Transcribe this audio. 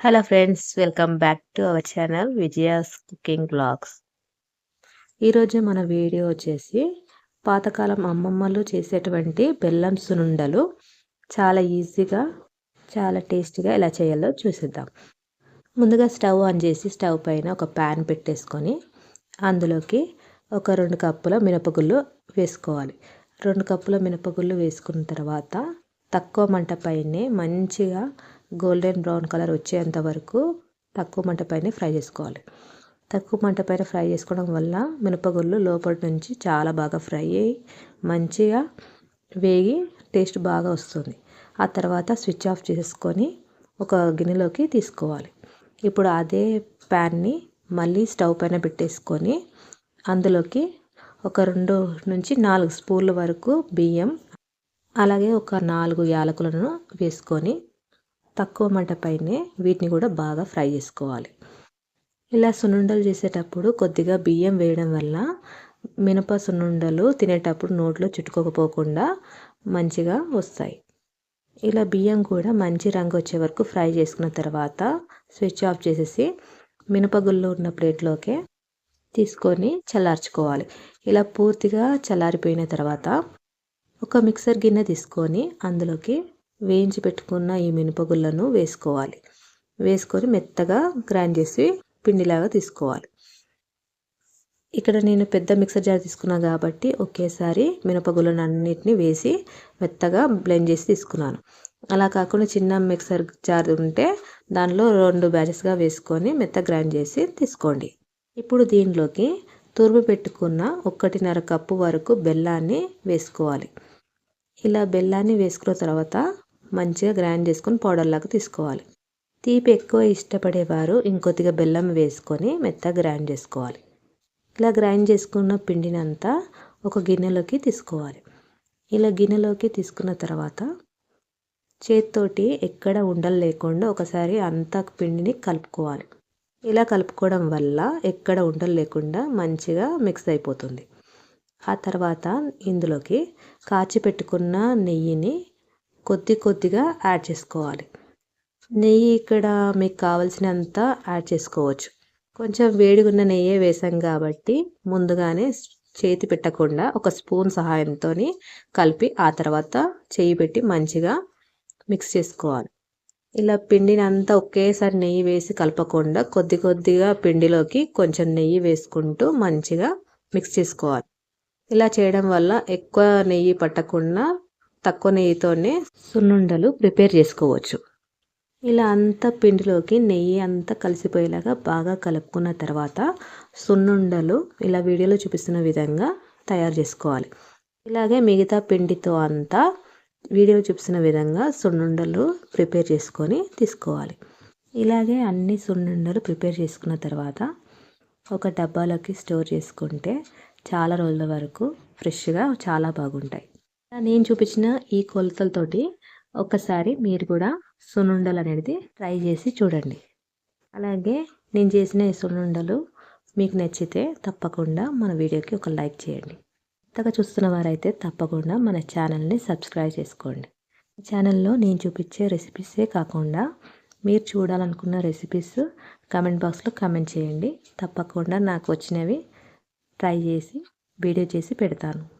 Hello friends welcome back to our channel Vijaya's cooking blogs ఈరోజు మన video వచ్చేసి పాతకాలం అమ్మమ్మలు చేసేటువంటి బెల్లం సునుండలు. చాలా ఈజీగా చాలా టేస్టీగా ఎలా చేయాలో చూసిద్దాం. ముందుగా స్టవ్ ఆన్ చేసి స్టవ్ పైన ఒక ప్యాన్ పెట్టేసుకొని అందులోకి ఒక రెండు కప్పుల మినపగుళ్ళు వేసుకోవాలి. రెండు కప్పుల మినపగుళ్ళు వేసుకున్న తర్వాత తక్కువ మంట పైనే మంచిగా గోల్డెన్ బ్రౌన్ కలర్ వచ్చేంత వరకు తక్కువ మంట పైన ఫ్రై చేసుకోవాలి. తక్కువ మంట పైన ఫ్రై చేసుకోవడం వల్ల మినపగుళ్ళు లోపల నుంచి చాలా బాగా ఫ్రై అయ్యి మంచిగా వేగి టేస్ట్ బాగా వస్తుంది. ఆ తర్వాత స్విచ్ ఆఫ్ చేసుకొని ఒక గిన్నెలోకి తీసుకోవాలి. ఇప్పుడు అదే ప్యాన్ని మళ్ళీ స్టవ్ పైన పెట్టేసుకొని అందులోకి ఒక రెండు నుంచి నాలుగు స్పూన్ల వరకు బియ్యం అలాగే ఒక నాలుగు యాలకులను వేసుకొని తక్కువ మంట పైనే వీటిని కూడా బాగా ఫ్రై చేసుకోవాలి. ఇలా సున్నుండలు చేసేటప్పుడు కొద్దిగా బియ్యం వేయడం వల్ల మినప సున్నుండలు తినేటప్పుడు నోట్లో చుట్టుకోకపోకుండా మంచిగా వస్తాయి. ఇలా బియ్యం కూడా మంచి రంగు వచ్చే వరకు ఫ్రై చేసుకున్న తర్వాత స్విచ్ ఆఫ్ చేసేసి మినపగుల్లో ఉన్న ప్లేట్లోకి తీసుకొని చల్లార్చుకోవాలి. ఇలా పూర్తిగా చల్లారిపోయిన తర్వాత ఒక మిక్సర్ గిన్నె తీసుకొని అందులోకి వేయించి పెట్టుకున్న ఈ మినపగుళ్ళను వేసుకోవాలి. వేసుకొని మెత్తగా గ్రైండ్ చేసి పిండిలాగా తీసుకోవాలి. ఇక్కడ నేను పెద్ద మిక్సర్ జార్ తీసుకున్నా కాబట్టి ఒకేసారి మినపగుళ్ళను అన్నిటిని వేసి మెత్తగా బ్లెండ్ చేసి తీసుకున్నాను. అలా కాకుండా చిన్న మిక్సర్ జార్ ఉంటే దానిలో రెండు బ్యాచెస్గా వేసుకొని మెత్త గ్రైండ్ చేసి తీసుకోండి. ఇప్పుడు దీనిలోకి తురుము పెట్టుకున్న ఒకటిన్నర కప్పు వరకు బెల్లాన్ని వేసుకోవాలి. ఇలా బెల్లాన్ని వేసుకున్న తర్వాత మంచిగా గ్రైండ్ చేసుకొని పౌడర్లాగా తీసుకోవాలి. తీపి ఎక్కువ ఇష్టపడేవారు ఇంకొద్దిగా బెల్లం వేసుకొని మెత్తగా గ్రైండ్ చేసుకోవాలి. ఇలా గ్రైండ్ చేసుకున్న పిండినంతా ఒక గిన్నెలోకి తీసుకోవాలి. ఇలా గిన్నెలోకి తీసుకున్న తర్వాత చేత్తోటి ఎక్కడ ఉండలు లేకుండా ఒకసారి అంతా పిండిని కలుపుకోవాలి. ఇలా కలుపుకోవడం వల్ల ఎక్కడ ఉండలు లేకుండా మంచిగా మిక్స్ అయిపోతుంది. ఆ తర్వాత ఇందులోకి కాచి పెట్టుకున్న నెయ్యిని కొద్ది కొద్దిగా యాడ్ చేసుకోవాలి. నెయ్యి ఇక్కడ మీకు కావలసినంత యాడ్ చేసుకోవచ్చు. కొంచెం వేడిగా ఉన్న నెయ్యే వేసాం కాబట్టి ముందుగానే చేతి పెట్టకుండా ఒక స్పూన్ సహాయంతో కలిపి ఆ తర్వాత చేయి పెట్టి మంచిగా మిక్స్ చేసుకోవాలి. ఇలా పిండిని అంతా ఒకేసారి నెయ్యి వేసి కలపకుండా కొద్ది కొద్దిగా పిండిలోకి కొంచెం నెయ్యి వేసుకుంటూ మంచిగా మిక్స్ చేసుకోవాలి. ఇలా చేయడం వల్ల ఎక్కువ నెయ్యి పట్టకుండా తక్కువ నెయ్యితోనే సున్నుండలు ప్రిపేర్ చేసుకోవచ్చు. ఇలా అంతా పిండిలోకి నెయ్యి అంతా కలిసిపోయేలాగా బాగా కలుపుకున్న తర్వాత సున్నుండలు ఇలా వీడియోలో చూపిస్తున్న విధంగా తయారు చేసుకోవాలి. ఇలాగే మిగతా పిండితో అంతా వీడియోలో చూపిస్తున్న విధంగా సున్నుండలు ప్రిపేర్ చేసుకొని తీసుకోవాలి. ఇలాగే అన్ని సున్నుండలు ప్రిపేర్ చేసుకున్న తర్వాత ఒక డబ్బాలోకి స్టోర్ చేసుకుంటే చాలా రోజుల వరకు ఫ్రెష్గా చాలా బాగుంటాయి. నేను చూపించిన ఈ కొలతలతోటి ఒకసారి మీరు కూడా సున్నుండలు అనేది ట్రై చేసి చూడండి. అలాగే నేను చేసిన ఈ సునుండలు మీకు నచ్చితే తప్పకుండా మన వీడియోకి ఒక లైక్ చేయండి. కొత్తగా చూస్తున్న వారైతే తప్పకుండా మన ఛానల్ని సబ్స్క్రైబ్ చేసుకోండి. ఛానల్లో నేను చూపించే రెసిపీసే కాకుండా మీరు చూడాలనుకున్న రెసిపీస్ కమెంట్ బాక్స్లో కమెంట్ చేయండి. తప్పకుండా నాకు వచ్చినవి ట్రై చేసి వీడియో చేసి పెడతాను.